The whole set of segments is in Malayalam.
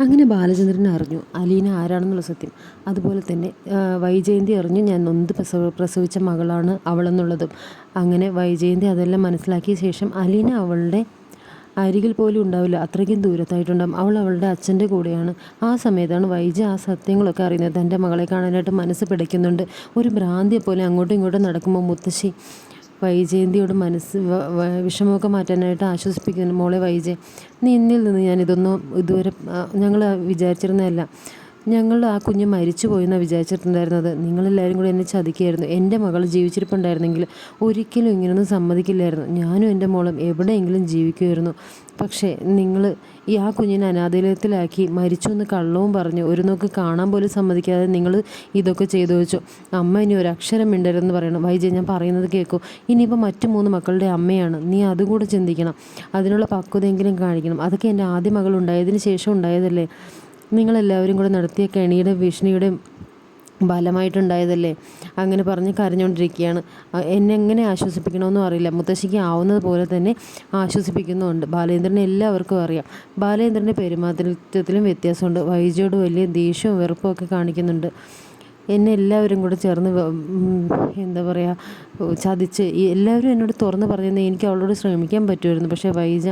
അങ്ങനെ ബാലചന്ദ്രൻ അറിഞ്ഞു. അലീന ആരാണെന്നുള്ള സത്യം. അതുപോലെ തന്നെ വൈജയന്തി അറിഞ്ഞു ഞാൻ നൊന്ത് പ്രസവ പ്രസവിച്ച മകളാണ് അവളെന്നുള്ളതും. അങ്ങനെ വൈജയന്തി അതെല്ലാം മനസ്സിലാക്കിയ ശേഷം അലീന അവളുടെ അരികിൽ പോലും ഉണ്ടാവില്ല. അത്രയ്ക്കും ദൂരത്തായിട്ടുണ്ടാകും അവൾ അവളുടെ അച്ഛന്റെ കൂടെയാണ്. ആ സമയത്താണ് വൈജ ആ സത്യങ്ങളൊക്കെ അറിയുന്നത്. തന്റെ മകളെ കാണാനായിട്ട് മനസ്സ് പിടയ്ക്കുന്നുണ്ട്. ഒരു ഭ്രാന്തിയെ പോലെ അങ്ങോട്ടും ഇങ്ങോട്ടും നടക്കുമ്പോൾ മുത്തശ്ശി വൈജയന്തിയോട് മനസ്സ് വിഷമമൊക്കെ മാറ്റാനായിട്ട് ആശ്വസിപ്പിക്കുന്നു മോളെ വൈജയ നീ എന്നിൽ നിന്ന് ഞാൻ ഇതൊന്നും ഇതുവരെ ഞങ്ങൾ വിചാരിച്ചിരുന്നതല്ല. ഞങ്ങൾ ആ കുഞ്ഞ് മരിച്ചു പോയെന്നാണ് വിചാരിച്ചിട്ടുണ്ടായിരുന്നത്. നിങ്ങളെല്ലാവരും കൂടി എന്നെ ചതിക്കുകയായിരുന്നു. എന്റെ മകൾ ജീവിച്ചിരിപ്പുണ്ടായിരുന്നെങ്കിൽ ഒരിക്കലും ഇങ്ങനൊന്നും സമ്മതിക്കില്ലായിരുന്നു. ഞാനും എന്റെ മോളും എവിടെയെങ്കിലും ജീവിക്കുമായിരുന്നു. പക്ഷേ നിങ്ങൾ ഈ ആ കുഞ്ഞിനെ അനാഥാലയത്തിലാക്കി മരിച്ചു എന്ന് കള്ളവും പറഞ്ഞു ഒരു നോക്ക് കാണാൻ പോലും സമ്മതിക്കാതെ നിങ്ങൾ ഇതൊക്കെ ചെയ്തു വെച്ചു. അമ്മ ഇനി ഒരു അക്ഷരം മിണ്ടരുതെന്ന് പറയണം. വൈജയ് ഞാൻ പറയുന്നത് കേൾക്കൂ ഇനിയിപ്പോൾ മറ്റു മൂന്ന് മക്കളുടെ അമ്മയാണ്. നീ അതുകൂടെ ചിന്തിക്കണം. അതിനുള്ള പക്വതയെങ്കിലും കാണിക്കണം. അതൊക്കെ എന്റെ ആദ്യ മകൾ ഉണ്ടായതിന് ശേഷം ഉണ്ടായതല്ലേ? നിങ്ങളെല്ലാവരും കൂടെ നടത്തിയ കെണിയുടെ ഭീഷണിയുടെ ബലമായിട്ടുണ്ടായതല്ലേ അങ്ങനെ പറഞ്ഞ് കരഞ്ഞുകൊണ്ടിരിക്കുകയാണ്. എന്നെ എങ്ങനെ ആശ്വസിപ്പിക്കണമെന്നും അറിയില്ല. മുത്തശ്ശിക്ക് ആവുന്നത് പോലെ തന്നെ ആശ്വസിപ്പിക്കുന്നുമുണ്ട്. ബാലേന്ദ്രനെ എല്ലാവർക്കും അറിയാം. ബാലേന്ദ്രന്റെ പെരുമാറ്റത്തിലും വ്യത്യാസമുണ്ട്. വൈജയോട് വലിയ ദേഷ്യവും വെറുപ്പും ഒക്കെ കാണിക്കുന്നുണ്ട്. എന്നെ എല്ലാവരും കൂടെ ചേർന്ന് എന്താ പറയുക ചതിച്ച് എല്ലാവരും എന്നോട് തുറന്ന് പറഞ്ഞത് എനിക്ക് അവളോട് ശ്രമിക്കാൻ പറ്റുമായിരുന്നു. പക്ഷേ വൈജ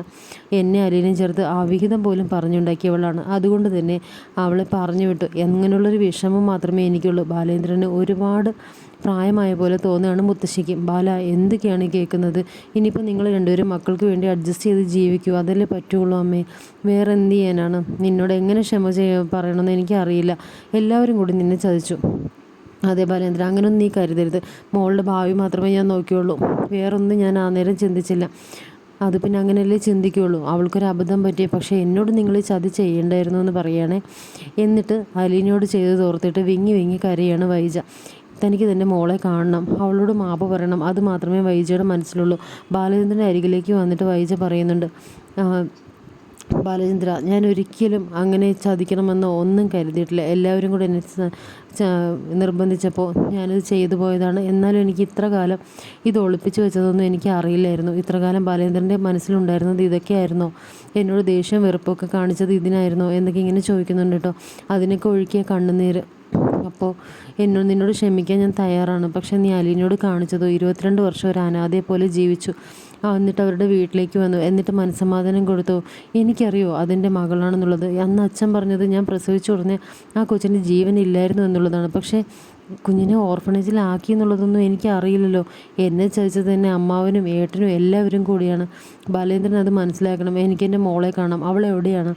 എന്നെ അലീനും ചേർത്ത് അവിഹിതം പോലും പറഞ്ഞുണ്ടാക്കിയവളാണ്. അതുകൊണ്ട് തന്നെ അവളെ പറഞ്ഞു വിട്ടു അങ്ങനെയുള്ളൊരു വിഷമം മാത്രമേ എനിക്കുള്ളൂ. ബാലേന്ദ്രന് ഒരുപാട് പ്രായമായ പോലെ തോന്നുകയാണ് മുത്തശ്ശിക്ക്. ബാല എന്തൊക്കെയാണ് കേൾക്കുന്നത്? ഇനിയിപ്പോൾ നിങ്ങൾ രണ്ടുപേരും മക്കൾക്ക് വേണ്ടി അഡ്ജസ്റ്റ് ചെയ്ത് ജീവിക്കൂ. അതല്ലേ പറ്റുള്ളൂ അമ്മേ. വേറെ എന്ത് ചെയ്യാനാണ്? നിന്നോട് എങ്ങനെ ക്ഷമ ചെയ്യ പറയണമെന്ന് എനിക്കറിയില്ല. എല്ലാവരും കൂടി നിന്നെ ചതിച്ചു. അതെ ബാലേന്ദ്ര അങ്ങനെയൊന്നും നീ കരുതരുത്. മോളുടെ ഭാവി മാത്രമേ ഞാൻ നോക്കിയുള്ളൂ. വേറൊന്നും ഞാൻ ആ നേരം ചിന്തിച്ചില്ല. അത് പിന്നെ അങ്ങനെയല്ലേ ചിന്തിക്കുകയുള്ളൂ അവൾക്കൊരു അബദ്ധം പറ്റിയ പക്ഷേ എന്നോട് നിങ്ങൾ ചതി ചെയ്യണ്ടായിരുന്നു എന്ന് പറയുകയാണേ. എന്നിട്ട് അലീനയോട് ചെയ്ത് തോർത്തിട്ട് വിങ്ങി വിങ്ങി കരയാണ് വൈജ. തനിക്ക് തന്റെ മോളെ കാണണം. അവളോട് മാപ്പ് പറയണം. അത് മാത്രമേ വൈജയുടെ മനസ്സിലുള്ളൂ. ബാലചന്ദ്രന്റെ അരികിലേക്ക് വന്നിട്ട് വൈജ പറയുന്നുണ്ട് ബാലചന്ദ്ര ഞാൻ ഒരിക്കലും അങ്ങനെ ചതിക്കണമെന്നോ ഒന്നും കരുതിയിട്ടില്ല. എല്ലാവരും കൂടെ എന്നെ നിർബന്ധിച്ചപ്പോൾ ഞാനത് ചെയ്തു പോയതാണ്. എന്നാലും എനിക്ക് ഇത്ര കാലം ഇത് ഒളിപ്പിച്ചു വെച്ചതൊന്നും എനിക്ക് അറിയില്ലായിരുന്നു. ഇത്ര കാലം ബാലേന്ദ്രന്റെ മനസ്സിലുണ്ടായിരുന്നത് ഇതൊക്കെയായിരുന്നോ. എന്നോട് ദേഷ്യം വെറുപ്പൊക്കെ കാണിച്ചത് ഇതിനായിരുന്നോ എന്നൊക്കെ ഇങ്ങനെ ചോദിക്കുന്നുണ്ട് കേട്ടോ. അതിനൊക്കെ ഒഴുക്കിയ കണ്ണുനീര്. അപ്പോൾ എന്നോട് നിന്നോട് ക്ഷമിക്കാൻ ഞാൻ തയ്യാറാണ്. പക്ഷേ നീ അലീനോട് കാണിച്ചതോ? ഇരുപത്തിരണ്ട് വർഷം ഒരു അനാഥയെ പോലെ ജീവിച്ചു. എന്നിട്ട് അവരുടെ വീട്ടിലേക്ക് വന്നു. എന്നിട്ട് മനസ്സമാധാനം കൊടുത്തു. എനിക്കറിയോ അതിന്റെ മകളാണെന്നുള്ളത്? അന്ന് അച്ഛൻ പറഞ്ഞത് ഞാൻ പ്രസവിച്ചു ഉടനെ ആ കൊച്ചിന്റെ ജീവൻ ഇല്ലായിരുന്നു എന്നുള്ളതാണ്. പക്ഷേ കുഞ്ഞിനെ ഓർഫണേജിലാക്കി എന്നുള്ളതൊന്നും എനിക്ക് അറിയില്ലല്ലോ എന്നെ ചതിച്ചത് തന്നെ അമ്മാവനും ഏട്ടനും എല്ലാവരും കൂടിയാണ്. ബാലേന്ദ്രൻ അത് മനസ്സിലാക്കണം. എനിക്ക് എന്റെ മോളെ കാണാം. അവൾ എവിടെയാണ്?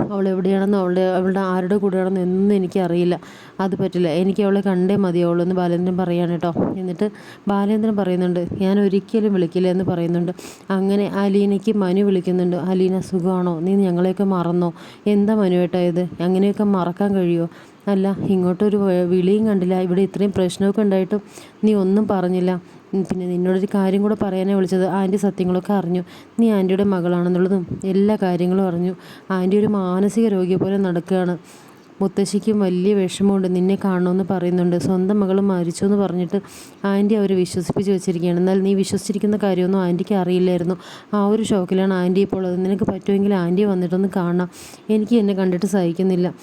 അവൾ എവിടെയാണെന്ന് അവളുടെ അവളുടെ ആരുടെ കൂടെയാണെന്ന് എന്നും എനിക്കറിയില്ല. അത് പറ്റില്ല. എനിക്ക് അവളെ കണ്ടേ മതിയാവുള്ളൂ എന്ന് ബാലേന്ദ്രൻ പറയാണ് കേട്ടോ. എന്നിട്ട് ബാലേന്ദ്രൻ പറയുന്നുണ്ട് ഞാൻ ഒരിക്കലും വിളിക്കില്ല എന്ന് പറയുന്നുണ്ട്. അങ്ങനെ അലീനയ്ക്ക് മനു വിളിക്കുന്നുണ്ട് അലീന സുഖമാണോ? നീ ഞങ്ങളെയൊക്കെ മറന്നോ? എന്താ മനുവേട്ടായത് അങ്ങനെയൊക്കെ മറക്കാൻ കഴിയുമോ? അല്ല ഇങ്ങോട്ടൊരു വിളിയും കണ്ടില്ല. ഇവിടെ ഇത്രയും പ്രശ്നമൊക്കെ ഉണ്ടായിട്ടും നീ ഒന്നും പറഞ്ഞില്ല. പിന്നെ നിന്നോടൊരു കാര്യം കൂടെ പറയാനേ വിളിച്ചത്. ആന്റി സത്യങ്ങളൊക്കെ അറിഞ്ഞു. നീ ആന്റിയുടെ മകളാണെന്നുള്ളതും എല്ലാ കാര്യങ്ങളും അറിഞ്ഞു. ആന്റി ഒരു മാനസിക രോഗിയെ പോലെ നടക്കുകയാണ്. മുത്തശ്ശിക്കും വലിയ വിഷമമുണ്ട്. നിന്നെ കാണണമെന്ന് പറയുന്നുണ്ട്. സ്വന്തം മകൾ മരിച്ചു എന്ന് പറഞ്ഞിട്ട് ആന്റി അവരെ വിശ്വസിപ്പിച്ച് വെച്ചിരിക്കുകയാണ്. എന്നാൽ നീ വിശ്വസിച്ചിരിക്കുന്ന കാര്യമൊന്നും ആന്റിക്ക് അറിയില്ലായിരുന്നു. ആ ഒരു ഷോക്കിലാണ് ആന്റി ഇപ്പോൾ ഉള്ളത്. നിനക്ക് പറ്റുമെങ്കിൽ ആന്റി വന്നിട്ടൊന്ന് കാണാം എനിക്ക് എന്നെ കണ്ടിട്ട് സഹിക്കുന്നില്ല.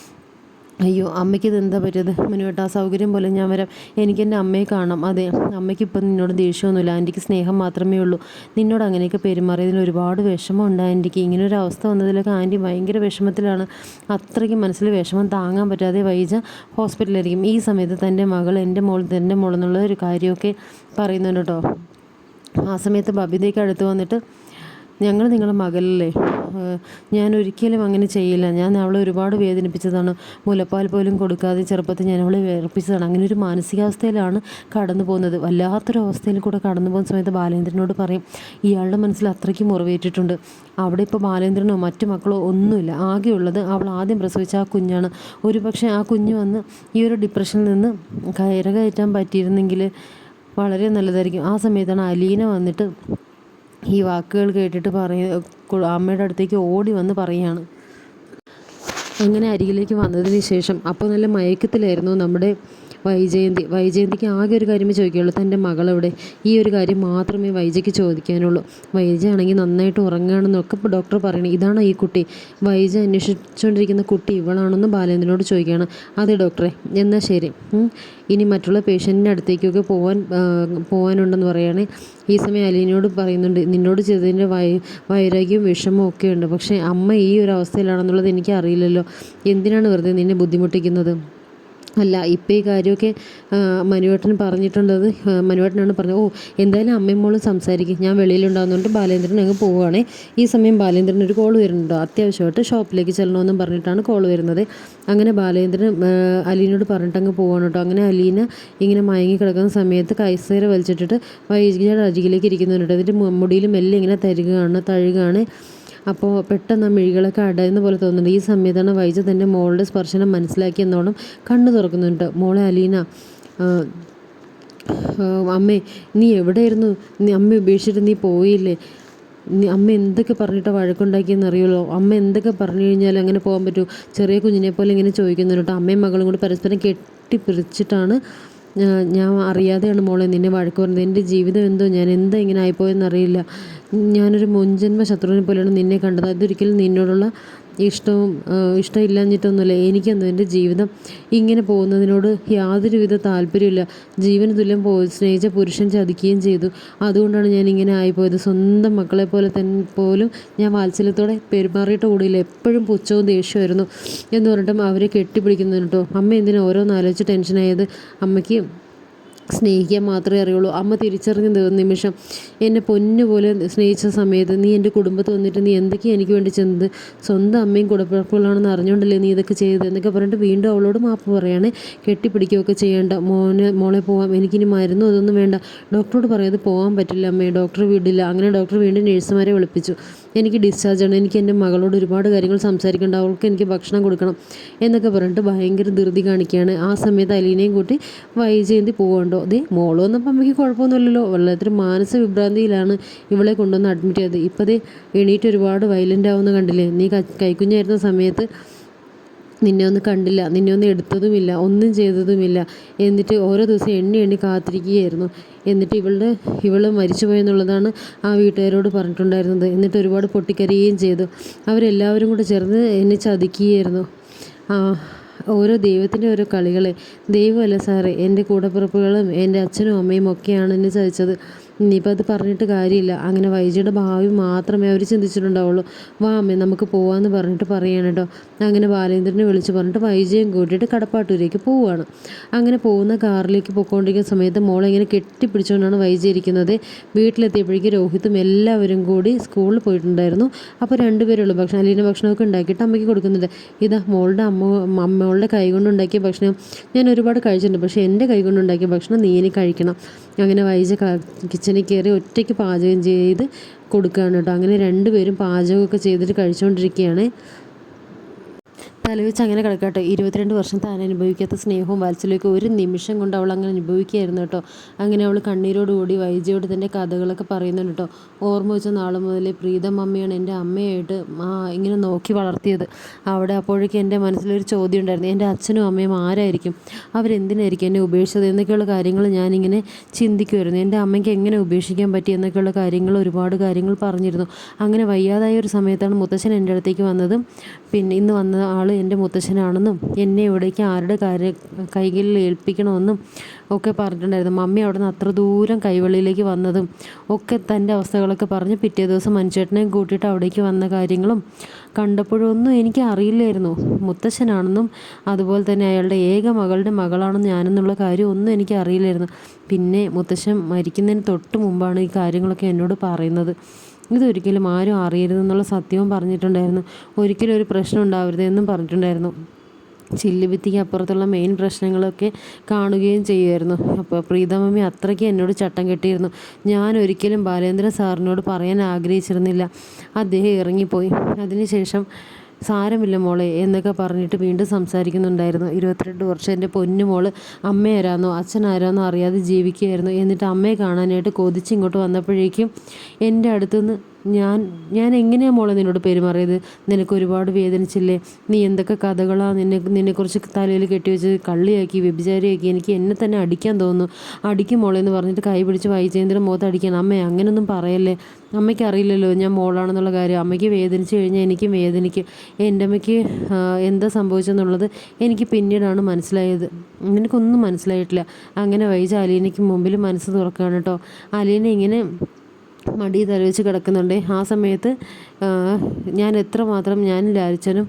അയ്യോ അമ്മയ്ക്ക് ഇത് എന്താ പറ്റിയത്? മനുവേട്ടാ സൗകര്യം പോലെ ഞാൻ വരാം. എനിക്ക് എന്റെ അമ്മയെ കാണാം അതെ അമ്മയ്ക്ക് ഇപ്പം നിന്നോട് ദേഷ്യമൊന്നുമില്ല. ആന്റിക്ക് സ്നേഹം മാത്രമേ ഉള്ളൂ. നിന്നോട് അങ്ങനെയൊക്കെ പെരുമാറിയതിന് ഒരുപാട് വിഷമമുണ്ട് ആന്റിക്ക് ഇങ്ങനെ ഒരു അവസ്ഥ വന്നതിലൊക്കെ ആന്റി ഭയങ്കര വിഷമത്തിലാണ്. അത്രയ്ക്ക് മനസ്സിൽ വിഷമം താങ്ങാൻ പറ്റാതെ വൈജ ഹോസ്പിറ്റലിലായിരിക്കും. ഈ സമയത്ത് തന്റെ മകൾ എന്റെ മോൾ എന്റെ മോൾ എന്നുള്ള ഒരു കാര്യമൊക്കെ പറയുന്നുണ്ട് കേട്ടോ. ആ സമയത്ത് ബബിതയ്ക്ക് അടുത്ത് വന്നിട്ട് ഞങ്ങൾ നിങ്ങളുടെ മകളല്ലേ? ഞാൻ ഒരിക്കലും അങ്ങനെ ചെയ്യില്ല. ഞാൻ അവളെ ഒരുപാട് വേദനിപ്പിച്ചതാണ്. മുലപ്പാൽ പോലും കൊടുക്കാതെ ചെറുപ്പത്തിൽ ഞാൻ അവളെ വേർപ്പിച്ചതാണ്. അങ്ങനെ ഒരു മാനസികാവസ്ഥയിലാണ് കടന്നു പോകുന്നത്. വല്ലാത്തൊരു അവസ്ഥയിൽ കൂടെ കടന്നു പോകുന്ന സമയത്ത് ബാലേന്ദ്രനോട് പറയും ഇയാളുടെ മനസ്സിൽ അത്രയ്ക്ക് മുറിവേറ്റിട്ടുണ്ട്. അവിടെ ഇപ്പോൾ ബാലേന്ദ്രനോ മറ്റു മക്കളോ ഒന്നുമില്ല. ആകെയുള്ളത് അവൾ ആദ്യം പ്രസവിച്ച ആ കുഞ്ഞാണ്. ഒരു പക്ഷേ ആ കുഞ്ഞ് വന്ന് ഈ ഒരു ഡിപ്രഷനിൽ നിന്ന് കയറുകയറ്റാൻ പറ്റിയിരുന്നെങ്കിൽ വളരെ നല്ലതായിരിക്കും. ആ സമയത്താണ് അലീന വന്നിട്ട് ഈ വാക്കുകൾ കേട്ടിട്ട് പറയ അമ്മയുടെ അടുത്തേക്ക് ഓടി വന്ന് പറയുകയാണ് അങ്ങനെ അരികിലേക്ക് വന്നതിന് ശേഷം? അപ്പോൾ നല്ല മയക്കത്തിലായിരുന്നു നമ്മുടെ വൈജയന്തി വൈജയന്തിക്ക് ആകെ ഒരു കാര്യമേ ചോദിക്കുകയുള്ളൂ. തന്റെ മകളെവിടെ ഈ ഒരു കാര്യം മാത്രമേ വൈജയ്ക്ക് ചോദിക്കാനുള്ളൂ. വൈജ ആണെങ്കിൽ നന്നായിട്ട് ഉറങ്ങുകയാണെന്നൊക്കെ ഡോക്ടർ പറയണേ. ഇതാണ് ഈ കുട്ടി. വൈജ അന്വേഷിച്ചുകൊണ്ടിരിക്കുന്ന കുട്ടി ഇവളാണെന്ന് ബാലേന്ദ്രനോട് ചോദിക്കുകയാണ്. അതെ ഡോക്ടറെ എന്നാൽ ശരി. ഇനി മറ്റുള്ള പേഷ്യന്റിന്റെ അടുത്തേക്കൊക്കെ പോകാൻ പോകാനുണ്ടെന്ന് പറയുകയാണെ ഈ സമയം അലീനയോട് പറയുന്നുണ്ട് നിന്നോട് ചെയ്തതിന്റെ വൈ വൈരാഗ്യവും വിഷമവും ഒക്കെ ഉണ്ട്. പക്ഷേ അമ്മ ഈ ഒരു അവസ്ഥയിലാണെന്നുള്ളത് എനിക്കറിയില്ലല്ലോ. എന്തിനാണ് വെറുതെ നിന്നെ ബുദ്ധിമുട്ടിക്കുന്നത്? അല്ല ഇപ്പം ഈ കാര്യമൊക്കെ മനുവേട്ടൻ പറഞ്ഞിട്ടുണ്ടത് മനുവേട്ടനാണ് പറഞ്ഞത്. ഓ എന്തായാലും അമ്മയും മോളും സംസാരിക്കും. ഞാൻ വെളിയിലുണ്ടാകുന്നതുകൊണ്ട് ബാലേന്ദ്രൻ അങ്ങ് പോവുകയാണേ ഈ സമയം ബാലേന്ദ്രൻ ഒരു കോൾ വരുന്നുണ്ടോ? അത്യാവശ്യമായിട്ട് ഷോപ്പിലേക്ക് ചെല്ലണമെന്നും പറഞ്ഞിട്ടാണ് കോൾ വരുന്നത്. അങ്ങനെ ബാലേന്ദ്രൻ അലീനോട് പറഞ്ഞിട്ട് അങ്ങ് പോവാണ് കേട്ടോ. അങ്ങനെ അലീന ഇങ്ങനെ മയങ്ങി കിടക്കുന്ന സമയത്ത് കൈസേര വലിച്ചിട്ടിട്ട് വൈകിട്ട് അരികിലേക്ക് ഇരിക്കുന്നുണ്ട് അതിന്റെ മുടിയിൽ മെല്ലെ ഇങ്ങനെ തരുകയാണ് തഴുകയാണ് അപ്പോൾ പെട്ടെന്ന് ആ മിഴികളൊക്കെ അടയുന്ന പോലെ തോന്നുന്നുണ്ട്. ഈ സമയത്താണ് വൈജ തന്നെ മോളുടെ സ്പർശനം മനസ്സിലാക്കിയെന്നോണം കണ്ണു തുറക്കുന്നുണ്ട്. മോളെ അലീന അമ്മേ നീ എവിടെയായിരുന്നു? നീ അമ്മ ഉപേക്ഷിച്ചിട്ട് നീ പോയില്ലേ? അമ്മ എന്തൊക്കെ പറഞ്ഞിട്ട് വഴക്കുണ്ടാക്കിയെന്ന് അറിയുമല്ലോ? അമ്മ എന്തൊക്കെ പറഞ്ഞു കഴിഞ്ഞാൽ അങ്ങനെ പോകാൻ പറ്റുമോ ചെറിയ കുഞ്ഞിനെ പോലെ ഇങ്ങനെ ചോദിക്കുന്നുണ്ട് കേട്ടോ. അമ്മയും മകളും കൂടി പരസ്പരം കെട്ടിപ്പിരിച്ചിട്ടാണ് ഞാൻ അറിയാതെയാണ് മോളെ നിന്നെ വഴക്ക് പറഞ്ഞത്. എന്റെ ജീവിതം എന്തോ? ഞാൻ എന്താ ഇങ്ങനെ ആയിപ്പോയെന്നറിയില്ല ഞാനൊരു മുൻജന്മ ശത്രുവിനെ പോലെയാണ് നിന്നെ കണ്ടത്. അതൊരിക്കലും നിന്നോടുള്ള ഇഷ്ടവും ഇഷ്ടമില്ലാഞ്ഞിട്ടൊന്നുമില്ല. എനിക്കെന്തോ എന്റെ ജീവിതം ഇങ്ങനെ പോകുന്നതിനോട് യാതൊരുവിധ താല്പര്യമില്ല ജീവന് തുല്യം പോ സ്നേഹിച്ച പുരുഷൻ ചതിക്കുകയും ചെയ്തു. അതുകൊണ്ടാണ് ഞാൻ ഇങ്ങനെ ആയിപ്പോയത്. സ്വന്തം മക്കളെ പോലെ തന്നെ പോലും ഞാൻ വാത്സല്യത്തോടെ പെരുമാറിയിട്ട് കൂടിയില്ല. എപ്പോഴും പുച്ഛവും ദേഷ്യമായിരുന്നു എന്ന് പറഞ്ഞിട്ടും അവരെ കെട്ടിപ്പിടിക്കുന്നുണ്ടോ അമ്മ എന്തിനാ ഓരോന്നാലോചിച്ച് ടെൻഷനായത് അമ്മയ്ക്ക് സ്നേഹിക്കാൻ മാത്രമേ അറിയുള്ളൂ. അമ്മ തിരിച്ചറിഞ്ഞ നിമിഷം എന്നെ പൊന്നുപോലെ സ്നേഹിച്ച സമയത്ത് നീ എന്റെ കുടുംബത്ത് വന്നിട്ട് നീ എന്തൊക്കെയാണ് എനിക്ക് വേണ്ടി ചെന്നത്? സ്വന്തം അമ്മയും കുടുംബങ്ങളാണെന്ന് അറിഞ്ഞുകൊണ്ടല്ലേ നീ ഇതൊക്കെ ചെയ്തത് എന്നൊക്കെ പറഞ്ഞിട്ട് വീണ്ടും അവളോട് മാപ്പ് പറയാണ്. കെട്ടിപ്പിടിക്കുകയൊക്കെ ചെയ്യേണ്ട. മോനെ മോളെ പോവാം. എനിക്കിനി മരുന്നും അതൊന്നും വേണ്ട. ഡോക്ടറോട് പറയാതെ പോകാൻ പറ്റില്ല അമ്മേ. ഡോക്ടർ വിടില്ല. അങ്ങനെ ഡോക്ടർ വീണ്ടും നഴ്സുമാരെ വിളിപ്പിച്ചു. എനിക്ക് ഡിസ്ചാർജ് ആണ്. എനിക്ക് എന്റെ മകളോട് ഒരുപാട് കാര്യങ്ങൾ സംസാരിക്കേണ്ട. അവൾക്ക് എനിക്ക് ഭക്ഷണം കൊടുക്കണം എന്നൊക്കെ പറഞ്ഞിട്ട് ഭയങ്കര ധൃതി കാണിക്കുകയാണ്. ആ സമയത്ത് അലീനയും കൂട്ടി വൈജയന്തി പോകണ്ടോ അതെ മോൾ വന്നപ്പോൾ അമ്മയ്ക്ക് കുഴപ്പമൊന്നുമില്ലല്ലോ. വല്ലാത്തൊരു മാനസിക വിഭ്രാന്തിയിലാണ് ഇവളെ കൊണ്ടുവന്ന് അഡ്മിറ്റ് ചെയ്തത്. ഇപ്പോൾ അതേ എണീറ്റ് ഒരുപാട് വയലന്റ് ആവുന്ന കണ്ടില്ലേ? നീ കൈക്കുഞ്ഞായിരുന്ന സമയത്ത് നിന്നെ ഒന്ന് കണ്ടില്ല നിന്നെ ഒന്ന് എടുത്തതുമില്ല ഒന്നും ചെയ്തതുമില്ല. എന്നിട്ട് ഓരോ ദിവസം എണ്ണി എണ്ണി കാത്തിരിക്കുകയായിരുന്നു. എന്നിട്ട് ഇവളുടെ ഇവൾ മരിച്ചുപോയെന്നുള്ളതാണ് ആ വീട്ടുകാരോട് പറഞ്ഞിട്ടുണ്ടായിരുന്നത്. എന്നിട്ട് ഒരുപാട് പൊട്ടിക്കരയുകയും ചെയ്തു. അവരെല്ലാവരും കൂടെ ചേർന്ന് എന്നെ ചതിക്കുകയായിരുന്നു. ഓരോ ദൈവത്തിന്റെ ഓരോ കളികളെ. ദൈവമല്ല സാറേ എന്റെ കൂടപ്പിറപ്പുകളും എന്റെ അച്ഛനും അമ്മയും ഒക്കെയാണ് എന്നെ ചതിച്ചത്. ഇനിയിപ്പോൾ അത് പറഞ്ഞിട്ട് കാര്യമില്ല. അങ്ങനെ വൈജിയുടെ ഭാവി മാത്രമേ അവർ ചിന്തിച്ചിട്ടുണ്ടാവുള്ളൂ. വാ അമ്മേ നമുക്ക് പോവാമെന്ന് പറഞ്ഞിട്ട് പറയാണ് കേട്ടോ അങ്ങനെ ബാലേന്ദ്രനെ വിളിച്ച് പറഞ്ഞിട്ട് വൈജയും കൂട്ടിയിട്ട് കടപ്പാട്ടൂരേക്ക് പോവുകയാണ് അങ്ങനെ പോകുന്ന കാറിലേക്ക് പോയിക്കൊണ്ടിരിക്കുന്ന സമയത്ത് മോളെ ഇങ്ങനെ കെട്ടിപ്പിടിച്ചുകൊണ്ടാണ് വൈജി ഇരിക്കുന്നത്. വീട്ടിലെത്തിയപ്പോഴേക്കും രോഹിത്തും എല്ലാവരും കൂടി സ്കൂളിൽ പോയിട്ടുണ്ടായിരുന്നു. അപ്പോൾ രണ്ടുപേരുള്ളൂ ഭക്ഷണം അലീന ഭക്ഷണമൊക്കെ ഉണ്ടാക്കിയിട്ട് അമ്മയ്ക്ക് കൊടുക്കുന്നുണ്ട് ഇതാ മോളുടെ അമ്മ അമ്മകളുടെ കൈ കൊണ്ടുണ്ടാക്കിയ ഭക്ഷണം ഞാൻ ഒരുപാട് കഴിച്ചിട്ടുണ്ട്. പക്ഷേ എന്റെ കൈ കൊണ്ടുണ്ടാക്കിയ ഭക്ഷണം നീ ഇനി കഴിക്കണം. അങ്ങനെ വൈജ കിച്ചണിൽ കയറി ഒറ്റയ്ക്ക് പാചകം ചെയ്ത് കൊടുക്കുകയാണ് കേട്ടോ. അങ്ങനെ രണ്ടുപേരും പാചകമൊക്കെ ചെയ്തിട്ട് കഴിച്ചുകൊണ്ടിരിക്കുകയാണ്. തലവെച്ച് അങ്ങനെ കിടക്കട്ടെ. ഇരുപത്തിരണ്ട് വർഷം താൻ അനുഭവിക്കാത്ത സ്നേഹവും വാത്സല്യമൊക്കെ ഒരു നിമിഷം കൊണ്ട് അവൾ അങ്ങനെ അനുഭവിക്കുകയായിരുന്നു കേട്ടോ. അങ്ങനെ അവൾ കണ്ണീരോടുകൂടി വൈജയോട് തന്റെ കഥകളൊക്കെ പറയുന്നുണ്ട് കേട്ടോ. ഓർമ്മ വെച്ച നാൾ മുതലേ പ്രീതം അമ്മയാണ് എന്റെ അമ്മയായിട്ട് ഇങ്ങനെ നോക്കി വളർത്തിയത്. അവിടെ അപ്പോഴേക്കും എന്റെ മനസ്സിലൊരു ചോദ്യം ഉണ്ടായിരുന്നു എന്റെ അച്ഛനും അമ്മയും ആരായിരിക്കും? അവരെന്തിനായിരിക്കും എന്നെ ഉപേക്ഷിച്ചത് എന്നൊക്കെയുള്ള കാര്യങ്ങൾ ഞാനിങ്ങനെ ചിന്തിക്കുമായിരുന്നു എന്റെ അമ്മയ്ക്ക് എങ്ങനെ ഉപേക്ഷിക്കാൻ പറ്റി എന്നൊക്കെയുള്ള കാര്യങ്ങൾ ഒരുപാട് കാര്യങ്ങൾ പറഞ്ഞിരുന്നു. അങ്ങനെ വയ്യാതായ ഒരു സമയത്താണ് മുത്തച്ഛൻ എന്റെ അടുത്തേക്ക് വന്നത്. പിന്നെ ഇന്ന് വന്ന ആൾ എന്റെ മുത്തശ്ശനാണെന്നും എന്നെ ഇവിടേക്ക് ആരുടെ കാര്യ കൈകളിൽ ഏൽപ്പിക്കണമെന്നും ഒക്കെ പറഞ്ഞിട്ടുണ്ടായിരുന്നു. മമ്മി അവിടെ നിന്ന് അത്ര ദൂരം കൈവെള്ളിയിലേക്ക് വന്നതും ഒക്കെ തന്റെ അവസ്ഥകളൊക്കെ പറഞ്ഞ് പിറ്റേ ദിവസം മനുഷ്യട്ടനെയും കൂട്ടിയിട്ട് അവിടേക്ക് വന്ന കാര്യങ്ങളും കണ്ടപ്പോഴൊന്നും എനിക്ക് അറിയില്ലായിരുന്നു. മുത്തശ്ശനാണെന്നും അതുപോലെ തന്നെ അയാളുടെ ഏക മകളുടെ മകളാണെന്ന് ഞാനെന്നുള്ള കാര്യം ഒന്നും എനിക്ക് അറിയില്ലായിരുന്നു. പിന്നെ മുത്തശ്ശൻ മരിക്കുന്നതിന് തൊട്ട് മുമ്പാണ് ഈ കാര്യങ്ങളൊക്കെ എന്നോട് പറയുന്നത്. ഇതൊരിക്കലും ആരും അറിയരുതെന്നുള്ള സത്യവും പറഞ്ഞിട്ടുണ്ടായിരുന്നു. ഒരിക്കലും ഒരു പ്രശ്നം ഉണ്ടാവരുത് എന്നും പറഞ്ഞിട്ടുണ്ടായിരുന്നു. ചില്ലുഭിത്തിക്ക് അപ്പുറത്തുള്ള മെയിൻ പ്രശ്നങ്ങളൊക്കെ കാണുകയും ചെയ്യുമായിരുന്നു. അപ്പോൾ പ്രീതമമ്മി അത്രയ്ക്ക് എന്നോട് ചട്ടം കെട്ടിയിരുന്നു. ഞാൻ ഒരിക്കലും ബാലേന്ദ്ര സാറിനോട് പറയാൻ ആഗ്രഹിച്ചിരുന്നില്ല. അദ്ദേഹം ഇറങ്ങിപ്പോയി. അതിനുശേഷം സാരമില്ല മോളെ എന്നൊക്കെ പറഞ്ഞിട്ട് വീണ്ടും സംസാരിക്കുന്നുണ്ടായിരുന്നു. ഇരുപത്തിരണ്ട് വർഷം എന്റെ പൊന്നു മോൾ അമ്മയാരാന്നോ അച്ഛനാരാന്നോ അറിയാതെ ജീവിക്കുകയായിരുന്നു. എന്നിട്ട് അമ്മയെ കാണാനായിട്ട് കൊതിച്ച് ഇങ്ങോട്ട് വന്നപ്പോഴേക്കും എന്റെ അടുത്തുനിന്ന് ഞാൻ ഞാൻ എങ്ങനെയാണ് മോളെ നിന്നോട് പെരുമാറിയത്? നിനക്ക് ഒരുപാട് വേദനിച്ചില്ലേ? നീ എന്തൊക്കെ കഥകളാണ് നിന്നെ നിന്നെക്കുറിച്ച് തലയിൽ കെട്ടി കെട്ടിവെച്ച് കള്ളിയാക്കി വ്യഭിചാരിയാക്കി എനിക്ക് എന്നെ തന്നെ അടിക്കാൻ തോന്നുന്നു. അടിക്കും മോളെ എന്ന് പറഞ്ഞിട്ട് കൈ പിടിച്ച് വൈജേന്ദ്രൻ മുഖത്ത് അടിക്കണം അമ്മ അങ്ങനൊന്നും പറയല്ലേ. അമ്മയ്ക്ക് അറിയില്ലല്ലോ ഞാൻ മോളാണെന്നുള്ള കാര്യം. അമ്മയ്ക്ക് വേദനിച്ച് കഴിഞ്ഞാൽ എനിക്കും വേദനിക്കും. എന്റെ അമ്മയ്ക്ക് എന്താ സംഭവിച്ചെന്നുള്ളത് എനിക്ക് പിന്നീടാണ് മനസ്സിലായത്. നിനക്കൊന്നും മനസ്സിലായിട്ടില്ല. അങ്ങനെ വൈജ അലീനയ്ക്ക് മുമ്പിൽ മനസ്സ് തുറക്കുകയാണ് കേട്ടോ. അലീന ഇങ്ങനെ മടി തലവെച്ച് കിടക്കുന്നുണ്ട്. ആ സമയത്ത് ഞാൻ എത്ര മാത്രം ഞാൻ ലാലിച്ചനും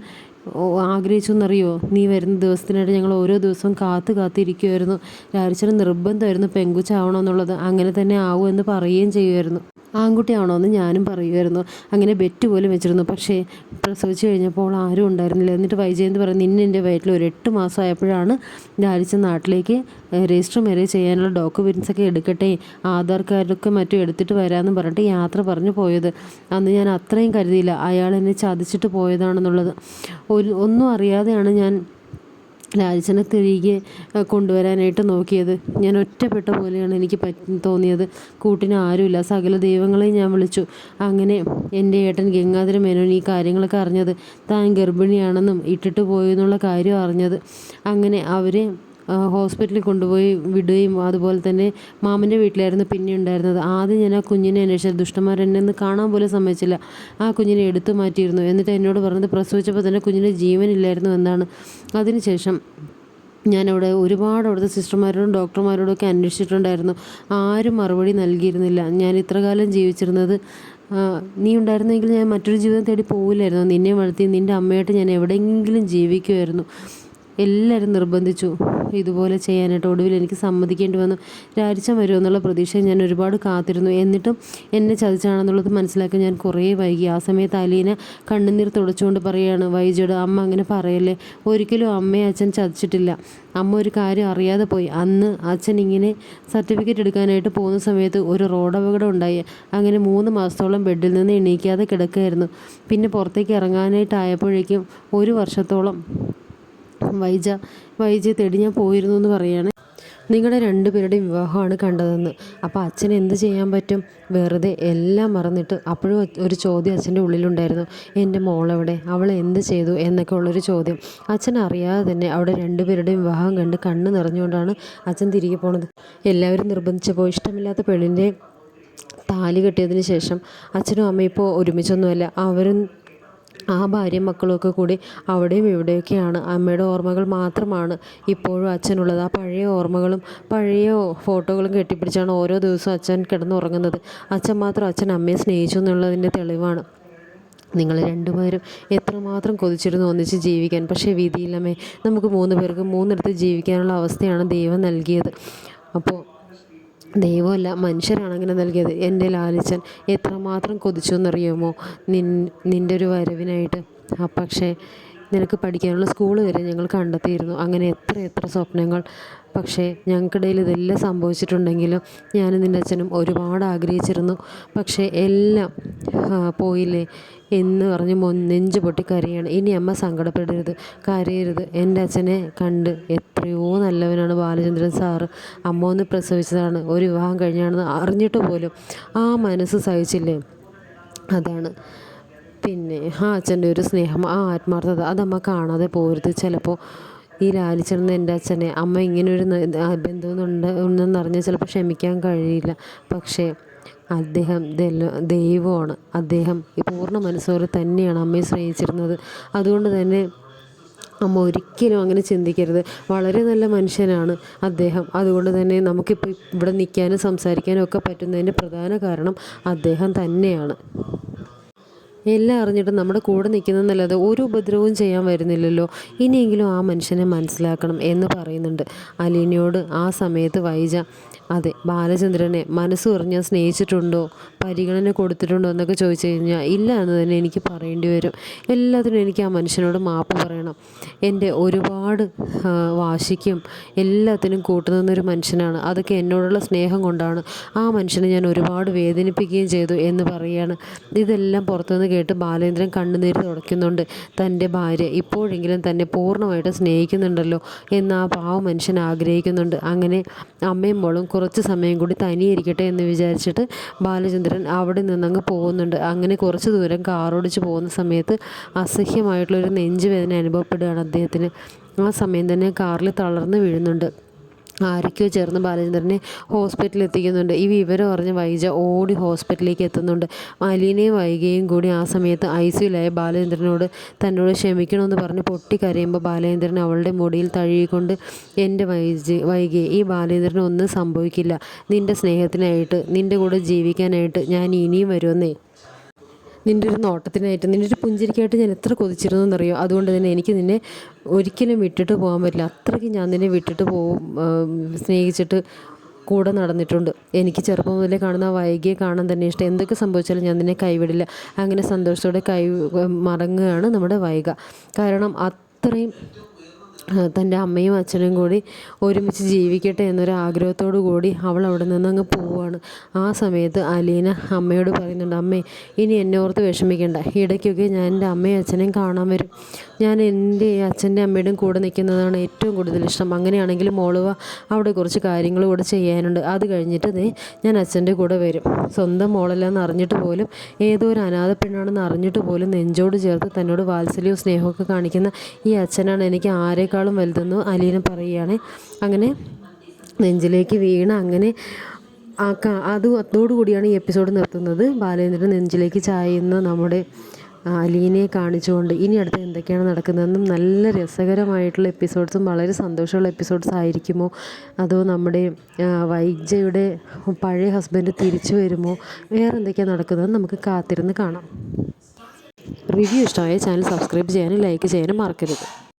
ആഗ്രഹിച്ചു എന്നറിയോ നീ വരുന്ന ദിവസത്തിനായിട്ട് ഞങ്ങൾ ഓരോ ദിവസവും കാത്ത് കാത്തിരിക്കുമായിരുന്നു ലാലിച്ചനും നിർബന്ധമായിരുന്നു പെങ്കുച്ചാവണമെന്നുള്ളത്. അങ്ങനെ തന്നെ ആവുമെന്ന് പറയുകയും ചെയ്യുമായിരുന്നു. ആൺകുട്ടിയാണോ എന്ന് ഞാനും പറയുമായിരുന്നു അങ്ങനെ ബെറ്റ് പോലും വെച്ചിരുന്നു. പക്ഷേ പ്രസവിച്ച് കഴിഞ്ഞപ്പോൾ ആരും ഉണ്ടായിരുന്നില്ല. എന്നിട്ട് വൈജയന്ത് പറഞ്ഞു നിന്നെ എന്റെ വയറ്റിൽ ഒരു എട്ട് മാസമായപ്പോഴാണ് ലാലിച്ച നാട്ടിലേക്ക് രജിസ്റ്റർ മാരേജ് ചെയ്യാനുള്ള ഡോക്യുമെന്റ്സ് ഒക്കെ എടുക്കട്ടെ ആധാർ കാർഡൊക്കെ മറ്റും എടുത്തിട്ട് വരാമെന്ന് പറഞ്ഞിട്ട് യാത്ര പറഞ്ഞു പോയത്. അന്ന് ഞാൻ അത്രയും കരുതിയില്ല. അയാൾ എന്നെ ചതിച്ചിട്ട് പോയതാണെന്നുള്ളത്. ഒരു ഒന്നും അറിയാതെയാണ് ഞാൻ ലാലിച്ചനെ തിരികെ കൊണ്ടുവരാനായിട്ട് നോക്കിയത്. ഞാൻ ഒറ്റപ്പെട്ട പോലെയാണ് എനിക്ക് തോന്നിയത്. കൂട്ടിന് ആരുമില്ല. സകല ദൈവങ്ങളെയും ഞാൻ വിളിച്ചു. അങ്ങനെ എന്റെ ഏട്ടൻ ഗംഗാധര മേനോൻ ഈ കാര്യങ്ങളൊക്കെ അറിഞ്ഞത് താൻ ഗർഭിണിയാണെന്നും ഇട്ടിട്ട് പോയെന്നുള്ള കാര്യം അറിഞ്ഞത്. അങ്ങനെ അവരെ ഹോസ്പിറ്റലിൽ കൊണ്ടുപോയി വിടുകയും അതുപോലെ തന്നെ മാമന്റെ വീട്ടിലായിരുന്നു പിന്നെ ഉണ്ടായിരുന്നത്. ആദ്യം ഞാൻ ആ കുഞ്ഞിനെ അന്വേഷിച്ചത്. ദുഷ്ടന്മാർ എന്നെ ഒന്ന് കാണാൻ പോലും സമ്മതിച്ചില്ല. ആ കുഞ്ഞിനെ എടുത്തു മാറ്റിയിരുന്നു. എന്നിട്ട് എന്നോട് പറഞ്ഞത് പ്രസവിച്ചപ്പോൾ തന്നെ കുഞ്ഞിന് ജീവനില്ലായിരുന്നു എന്നാണ്. അതിനുശേഷം ഞാനവിടെ ഒരുപാട് അവിടുത്തെ സിസ്റ്റർമാരോടും ഡോക്ടർമാരോടും ഒക്കെ അന്വേഷിച്ചിട്ടുണ്ടായിരുന്നു. ആരും മറുപടി നൽകിയിരുന്നില്ല. ഞാൻ ഇത്രകാലം ജീവിച്ചിരുന്നത് നീ ഉണ്ടായിരുന്നെങ്കിൽ ഞാൻ മറ്റൊരു ജീവിതം തേടി പോവില്ലായിരുന്നു? നിന്നെ വളർത്തി നിന്റെ അമ്മയായിട്ട് ഞാൻ എവിടെയെങ്കിലും ജീവിക്കുമായിരുന്നു. എല്ലാവരും നിർബന്ധിച്ചു. ഇതുപോലെ ചെയ്യാനായിട്ട് ഒടുവിൽ എനിക്ക് സമ്മതിക്കേണ്ടി വന്നു. രാരിച്ചം വരുമോ എന്നുള്ള പ്രതീക്ഷ ഞാൻ ഒരുപാട് കാത്തിരുന്നു. എന്നിട്ടും എന്നെ ചതിച്ചാണെന്നുള്ളത് മനസ്സിലാക്കി ഞാൻ കുറേ വൈകി. ആ സമയത്ത് അലീന കണ്ണുനീർ തുടച്ചുകൊണ്ട് പറയുകയാണ് വൈജയുടെ അമ്മ അങ്ങനെ പറയല്ലേ? ഒരിക്കലും അമ്മയെ അച്ഛൻ ചതിച്ചിട്ടില്ല. അമ്മ ഒരു കാര്യം അറിയാതെ പോയി. അന്ന് അച്ഛൻ ഇങ്ങനെ സർട്ടിഫിക്കറ്റ് എടുക്കാനായിട്ട് പോകുന്ന സമയത്ത് ഒരു റോഡ് അപകടം ഉണ്ടായി. അങ്ങനെ മൂന്ന് മാസത്തോളം ബെഡിൽ നിന്ന് എണീക്കാതെ കിടക്കുകയായിരുന്നു. പിന്നെ പുറത്തേക്ക് ഇറങ്ങാനായിട്ടായപ്പോഴേക്കും ഒരു വർഷത്തോളം വൈജ വൈജ തേടി ഞാൻ പോയിരുന്നു എന്ന് പറയുകയാണ് നിങ്ങളുടെ രണ്ടുപേരുടെയും വിവാഹമാണ് കണ്ടതെന്ന്. അപ്പോൾ അച്ഛൻ എന്ത് ചെയ്യാൻ പറ്റും? വെറുതെ എല്ലാം മറന്നിട്ട് അപ്പോഴും ഒരു ചോദ്യം അച്ഛന്റെ ഉള്ളിലുണ്ടായിരുന്നു. എന്റെ മോളെവിടെ? അവൾ എന്ത് ചെയ്തു? എന്നൊക്കെ ഉള്ളൊരു ചോദ്യം. അച്ഛൻ അറിയാതെ തന്നെ അവിടെ രണ്ടുപേരുടെയും വിവാഹം കണ്ട് കണ്ണ് നിറഞ്ഞുകൊണ്ടാണ് അച്ഛൻ തിരികെ പോണത്. എല്ലാവരും നിർബന്ധിച്ചപ്പോൾ ഇഷ്ടമില്ലാത്ത പെണ്ണിന്റെ താലി കെട്ടിയതിന് ശേഷം അച്ഛനും അമ്മയും ഇപ്പോൾ ഒരുമിച്ചൊന്നുമല്ല. അവരും ആ ഭാര്യയും മക്കളുമൊക്കെ കൂടി അവിടെയും ഇവിടെയൊക്കെയാണ്. അമ്മയുടെ ഓർമ്മകൾ മാത്രമാണ് ഇപ്പോഴും അച്ഛനുള്ളത്. ആ പഴയ ഓർമ്മകളും പഴയ ഫോട്ടോകളും കെട്ടിപ്പിടിച്ചാണ് ഓരോ ദിവസവും അച്ഛൻ കിടന്നുറങ്ങുന്നത്. അച്ഛൻ മാത്രം അച്ഛൻ അമ്മയെ സ്നേഹിച്ചു എന്നുള്ളതിന്റെ തെളിവാണ്. നിങ്ങൾ രണ്ടുപേരും എത്രമാത്രം കൊതിച്ചിരുന്നു ഒന്നിച്ച് ജീവിക്കാൻ. പക്ഷേ വിധിയില്ലമേ നമുക്ക് മൂന്ന് പേർക്ക് മൂന്നിടത്ത് ജീവിക്കാനുള്ള അവസ്ഥയാണ് ദൈവം നൽകിയത്. അപ്പോൾ ദൈവമല്ല മനുഷ്യരാണ് അങ്ങനെ നൽകിയത്. എന്റെ ലാലിച്ചൻ എത്രമാത്രം കൊതിച്ചു എന്നറിയാമോ നിൻ നിന്റെ ഒരു വരവിനായിട്ട്. ആ പക്ഷേ നിനക്ക് പഠിക്കാനുള്ള സ്കൂൾ വരെ ഞങ്ങൾ കണ്ടെത്തിയിരുന്നു. അങ്ങനെ എത്ര എത്ര സ്വപ്നങ്ങൾ. പക്ഷേ ഞങ്ങൾക്കിടയിൽ ഇതെല്ലാം സംഭവിച്ചിട്ടുണ്ടെങ്കിലും ഞാനും നിന്റെ അച്ഛനും ഒരുപാട് ആഗ്രഹിച്ചിരുന്നു. പക്ഷേ എല്ലാം പോയില്ലേ? എന്ന് പറഞ്ഞ് മൊ നെഞ്ച് പൊട്ടി കരയാണ്. ഇനി അമ്മ സങ്കടപ്പെടരുത് കരയരുത്. എന്റെ അച്ഛനെ കണ്ട് എത്രയോ നല്ലവനാണ് ബാലചന്ദ്രൻ സാറ്. അമ്മ ഒന്ന് പ്രസവിച്ചതാണ് ഒരു വിവാഹം കഴിഞ്ഞാണെന്ന് അറിഞ്ഞിട്ട് പോലും ആ മനസ്സ് സഹിച്ചില്ലേ? അതാണ്. പിന്നെ ആ അച്ഛന്റെ ഒരു സ്നേഹം ആ ആത്മാർത്ഥത അതമ്മ കാണാതെ പോരുത്. ചിലപ്പോൾ ഈ ലാലിച്ചിരുന്ന എന്റെ അച്ഛനെ അമ്മ ഇങ്ങനൊരു ബന്ധമൊന്നുണ്ട് ഉണ്ടെന്നറിഞ്ഞാൽ ചിലപ്പോൾ ക്ഷമിക്കാൻ കഴിയില്ല. പക്ഷേ അദ്ദേഹം ദൈവമാണ്. അദ്ദേഹം ഈ പൂർണ മനസ്സോടെ തന്നെയാണ് അമ്മയെ സ്നേഹിച്ചിരുന്നത്. അതുകൊണ്ട് തന്നെ അമ്മ ഒരിക്കലും അങ്ങനെ ചിന്തിക്കരുത്. വളരെ നല്ല മനുഷ്യനാണ് അദ്ദേഹം. അതുകൊണ്ട് തന്നെ നമുക്കിപ്പോൾ ഇവിടെ നിൽക്കാനും സംസാരിക്കാനും ഒക്കെ പറ്റുന്നതിന്റെ പ്രധാന കാരണം അദ്ദേഹം തന്നെയാണ്. എല്ലാം അറിഞ്ഞിട്ട് നമ്മുടെ കൂടെ നിൽക്കുന്നതെന്നല്ലാതെ ഒരു ഉപദ്രവവും ചെയ്യാൻ വരുന്നില്ലല്ലോ. ഇനിയെങ്കിലും ആ മനുഷ്യനെ മനസ്സിലാക്കണം എന്ന് പറയുന്നുണ്ട്. അലീനയോട് ആ സമയത്ത് വൈജ അതെ ബാലചന്ദ്രനെ മനസ്സ് പറഞ്ഞ് സ്നേഹിച്ചിട്ടുണ്ടോ? പരിഗണന കൊടുത്തിട്ടുണ്ടോ? എന്നൊക്കെ ചോദിച്ചു കഴിഞ്ഞാൽ ഇല്ല എന്ന് തന്നെ എനിക്ക് പറയേണ്ടി വരും. എല്ലാത്തിനും എനിക്ക് ആ മനുഷ്യനോട് മാപ്പ് പറയണം. എന്റെ ഒരുപാട് വാശിക്കും എല്ലാത്തിനും കൂട്ടുനിന്നൊരു മനുഷ്യനാണ്. അതൊക്കെ എന്നോടുള്ള സ്നേഹം കൊണ്ടാണ് ആ മനുഷ്യനെ ഞാൻ ഒരുപാട് വേദനിപ്പിക്കുകയും ചെയ്തു എന്ന് പറയുകയാണ്. ഇതെല്ലാം പുറത്തുനിന്ന് കേട്ട് ബാലേന്ദ്രൻ കണ്ണുനീര് തുടയ്ക്കുന്നുണ്ട്. തന്റെ ഭാര്യ ഇപ്പോഴെങ്കിലും തന്നെ പൂർണമായിട്ട് സ്നേഹിക്കുന്നുണ്ടല്ലോ എന്ന് ആ പാവ മനുഷ്യൻ ആഗ്രഹിക്കുന്നുണ്ട്. അങ്ങനെ അമ്മയും മോളും കുറച്ച് സമയം കൂടി തനിയിരിക്കട്ടെ എന്ന് വിചാരിച്ചിട്ട് ബാലചന്ദ്രൻ അവിടെ നിന്നങ്ങ് പോകുന്നുണ്ട്. അങ്ങനെ കുറച്ച് ദൂരം കാറോടിച്ച് പോകുന്ന സമയത്ത് അസഹ്യമായിട്ടുള്ളൊരു നെഞ്ചുവേദന അനുഭവപ്പെടുകയാണ് അദ്ദേഹത്തിന്. ആ സമയം തന്നെ കാറിൽ തളർന്ന് വീഴുന്നുണ്ട്. ആരൊക്കെയോ ചേർന്ന് ബാലചന്ദ്രനെ ഹോസ്പിറ്റലിൽ എത്തിക്കുന്നുണ്ട് ഈ വിവരം അറിഞ്ഞ് വൈജ ഓടി ഹോസ്പിറ്റലിലേക്ക് എത്തുന്നുണ്ട്. അലീനയും വൈകയും കൂടി ആ സമയത്ത് ഐ സിയിലായ ബാലചന്ദ്രനോട് തന്നോട് ക്ഷമിക്കണമെന്ന് പറഞ്ഞ് പൊട്ടിക്കരയുമ്പോൾ ബാലചന്ദ്രൻ അവളുടെ മുടിയിൽ തഴുകിക്കൊണ്ട് എന്റെ വൈജ് വൈകിയെ ഈ ബാലചന്ദ്രന് ഒന്നും സംഭവിക്കില്ല. നിന്റെ സ്നേഹത്തിനായിട്ട് നിന്റെ കൂടെ ജീവിക്കാനായിട്ട് ഞാൻ ഇനിയും വരുമെന്നേ. നിന്റെ ഒരു നോട്ടത്തിനായിട്ട് നിന്റെ ഒരു പുഞ്ചിരിക്കായിട്ട് ഞാൻ എത്ര കൊതിച്ചിരുന്നു എന്നറിയോ അതുകൊണ്ട് തന്നെ എനിക്ക് നിന്നെ ഒരിക്കലും വിട്ടിട്ട് പോകാൻ പറ്റില്ല. അത്രയ്ക്ക് ഞാൻ നിന്നെ വിട്ടിട്ട് പോകും സ്നേഹിച്ചിട്ട് കൂടെ നടന്നിട്ടുണ്ട്. എനിക്ക് ചെറുപ്പം മുതലേ കാണുന്ന വൈകിയെ കാണാൻ തന്നെ ഇഷ്ടം. എന്തൊക്കെ സംഭവിച്ചാലും ഞാൻ നിന്നെ കൈവിടില്ല. അങ്ങനെ സന്തോഷത്തോടെ കൈ മടങ്ങുകയാണ് നമ്മുടെ വൈക കാരണം അത്രയും തന്റെ അമ്മയും അച്ഛനും കൂടി ഒരുമിച്ച് ജീവിക്കട്ടെ എന്നൊരു ആഗ്രഹത്തോടു കൂടി അവൾ അവിടെ നിന്ന് അങ്ങ് പോവുകയാണ് ആ സമയത്ത് അലീന അമ്മയോട് പറയുന്നുണ്ട് അമ്മേ ഇനി എന്നെ ഓർത്ത് വിഷമിക്കേണ്ട. ഇടയ്ക്കൊക്കെ ഞാൻ എന്റെ അമ്മയും അച്ഛനെയും കാണാൻ വരും. ഞാൻ എന്റെ അച്ഛന്റെ അമ്മയുടെയും കൂടെ നിൽക്കുന്നതാണ് ഏറ്റവും കൂടുതൽ ഇഷ്ടം. അങ്ങനെയാണെങ്കിൽ മോളുവ അവിടെ കുറച്ച് കാര്യങ്ങൾ കൂടെ ചെയ്യാനുണ്ട്. അത് കഴിഞ്ഞിട്ട് ദേ ഞാൻ അച്ഛന്റെ കൂടെ വരും. സ്വന്തം മോളല്ലാന്ന് അറിഞ്ഞിട്ട് പോലും ഏതോ ഒരു അനാഥ പെണ്ണാണെന്ന് അറിഞ്ഞിട്ട് പോലും നെഞ്ചോട് ചേർത്ത് തന്നോട് വാത്സല്യവും സ്നേഹമൊക്കെ കാണിക്കുന്ന ഈ അച്ഛനാണ് എനിക്ക് ആരെക്കാളും വലുതെന്ന് അലീന പറയുകയാണ്. അങ്ങനെ നെഞ്ചിലേക്ക് വീണ് അങ്ങനെ ആ അത് അതോടുകൂടിയാണ് ഈ എപ്പിസോഡ് നിർത്തുന്നത്. ബാലേന്ദ്രൻ നെഞ്ചിലേക്ക് ചായുന്ന നമ്മുടെ അലീനയെ കാണിച്ചുകൊണ്ട് ഇനി അടുത്ത് എന്തൊക്കെയാണ് നടക്കുന്നതെന്നും നല്ല രസകരമായിട്ടുള്ള എപ്പിസോഡ്സും വളരെ സന്തോഷമുള്ള എപ്പിസോഡ്സ് ആയിരിക്കുമോ? അതോ നമ്മുടെ വൈജയുടെ പഴയ ഹസ്ബൻഡ് തിരിച്ചു വരുമോ? വേറെ എന്തൊക്കെയാണ് നടക്കുന്നതെന്ന് നമുക്ക് കാത്തിരുന്ന് കാണാം. റിവ്യൂ ഇഷ്ടമായ ചാനൽ സബ്സ്ക്രൈബ് ചെയ്യാനും ലൈക്ക് ചെയ്യാനും മറക്കരുത്.